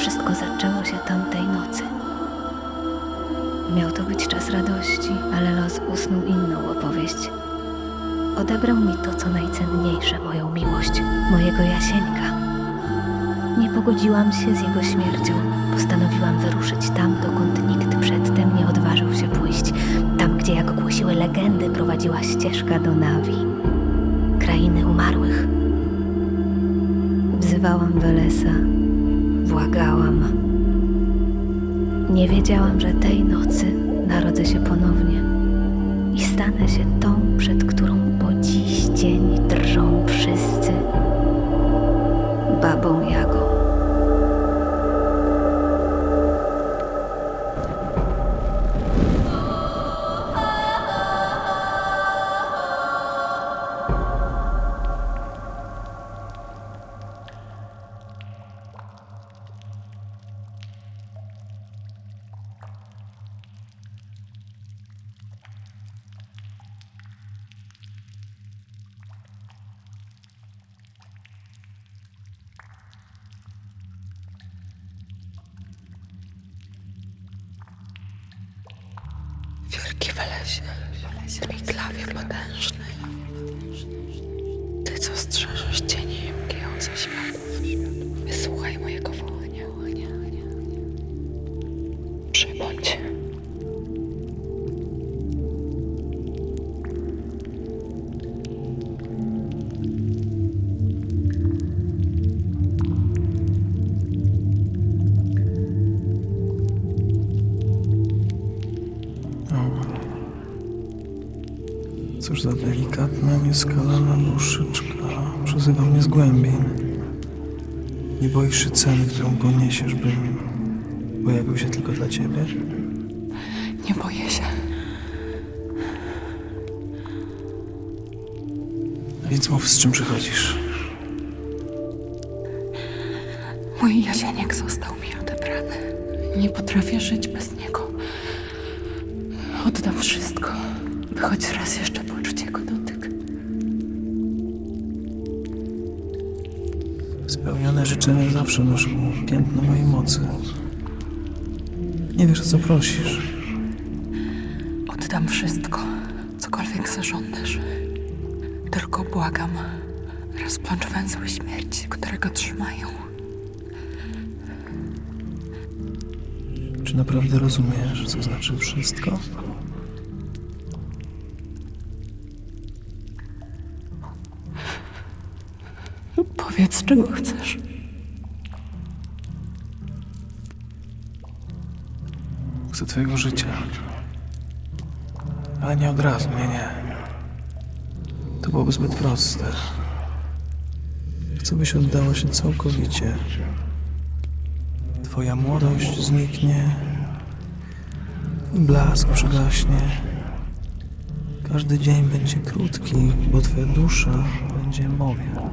Wszystko zaczęło się tamtej nocy. Miał to być czas radości, ale los usnął inną opowieść. Odebrał mi to, co najcenniejsze, moją miłość, mojego Jasieńka. Nie pogodziłam się z jego śmiercią. Postanowiłam wyruszyć tam, dokąd nikt przedtem nie odważył się pójść. Tam, gdzie, jak głosiły legendy, prowadziła ścieżka do Nawi. Krainy umarłych. Wzywałam Welesa, błagałam. Nie wiedziałam, że tej nocy narodzę się ponownie i stanę się tą, przed którą po dziś dzień drżą wszyscy babą Jagą. que falas, wyleśny, mój klawier potężny. Cóż za delikatna, nieskalana duszyczka przezywa mnie z głębin. Nie boisz się ceny, którą poniesiesz, bym pojawił się tylko dla ciebie? Nie boję się. Więc mów, z czym przychodzisz. Mój Jasieniek został mi odebrany. Nie potrafię żyć bez niego. Oddam wszystko, by choć raz jeszcze Spełnione życzenia zawsze noszą piętno mojej mocy. Nie wiesz, o co prosisz. Oddam wszystko, cokolwiek zażądasz. Tylko błagam, rozplącz węzły śmierci, które go trzymają. Czy naprawdę rozumiesz, co znaczy wszystko? Powiedz, czego chcesz. Chcę twojego życia. Ale nie od razu, nie, nie. To byłoby zbyt proste. Chcę, byś oddała się całkowicie. Twoja młodość zniknie blask przygaśnie. Każdy dzień będzie krótki, bo twoja dusza będzie moja.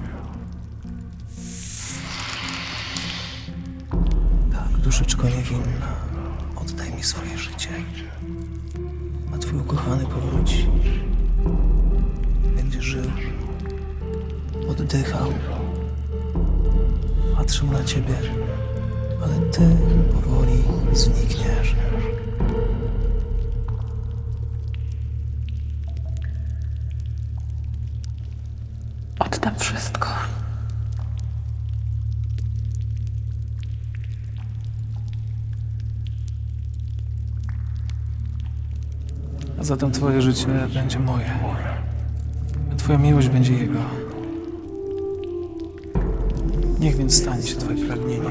Tak, duszyczko niewinna, oddaj mi swoje życie. A twój ukochany powróci. Będzie żył, oddychał, patrzył na ciebie, ale ty powoli znikniesz. A zatem twoje życie będzie moje. A twoja miłość będzie jego. Niech więc stanie się twoje pragnienie.